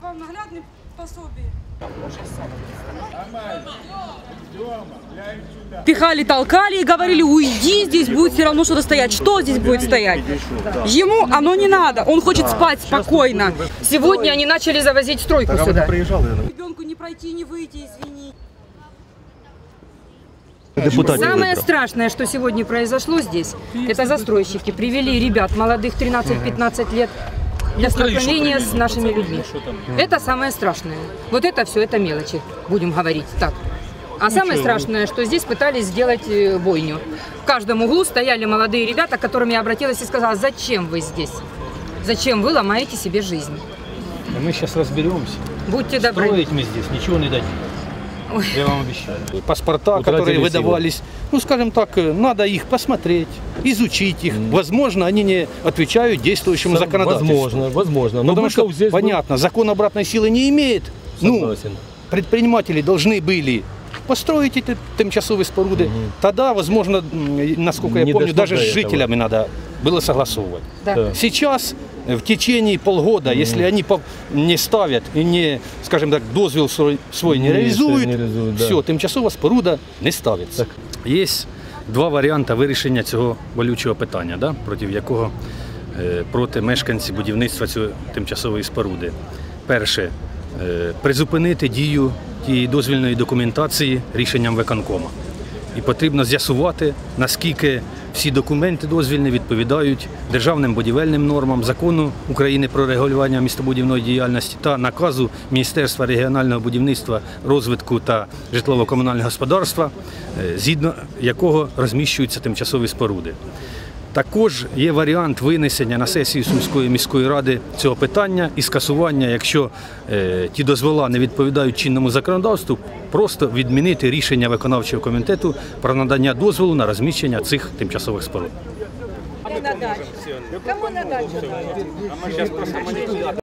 Вам наглядные пособия. Пихали, толкали и говорили, уйди, здесь будет все равно что-то стоять. Что здесь будет стоять? Ему оно не надо, он хочет спать спокойно. Сегодня они начали завозить стройку сюда. Ребенку не пройти, не выйти, извини. Депутатів Самое вибрав. страшное, что сегодня произошло здесь, это застройщики привели ребят молодых 13-15 лет для столкновения с нашими людьми. Это самое страшное. Вот это все, это мелочи, будем говорить так. А самое страшное, что здесь пытались сделать э, бойню. В каждом углу стояли молодые ребята, к которым я обратилась и сказала, зачем вы здесь? Зачем вы ломаете себе жизнь? Мы сейчас разберемся. Будьте добры. Строить мы здесь ничего не дадим. Ой. Я вам обещаю. Паспорта, Утратили которые силу. выдавались, ну, скажем так, э, надо их посмотреть, изучить их. Возможно, они не отвечают действующему законодательству. Возможно, возможно. Но Потому что, здесь был- понятно, закон обратной силы не имеет. Ну, Согласен. предприниматели должны были построить эти тимчасовые споруды. Тогда, возможно, м, насколько я помню, даже с этого. жителями надо было согласовывать. Да. Да. Сейчас, э, в течение полгода, если они по- не ставят и не, скажем так, дозвіл свой, свой не Ні, реалізують, не реалізують, да. все, тимчасова споруда не ставиться. Є два варіанти вирішення цього болючого питання, да, проти якого е, проти мешканців будівництва цієї тимчасової споруди. Перше е, призупинити дію тієї дозвільної документації рішенням виконкома. І потрібно з'ясувати, наскільки всі документи дозвільні відповідають державним будівельним нормам, закону України про регулювання містобудівної діяльності та наказу Міністерства регіонального будівництва, розвитку та житлово-комунального господарства, е, згідно якого розміщуються тимчасові споруди. Також є варіант винесення на сесію Сумської міської ради цього питання і скасування, якщо е, ті дозвола не відповідають чинному законодавству, просто відмінити рішення виконавчого комітету про надання дозволу на розміщення цих тимчасових споруд.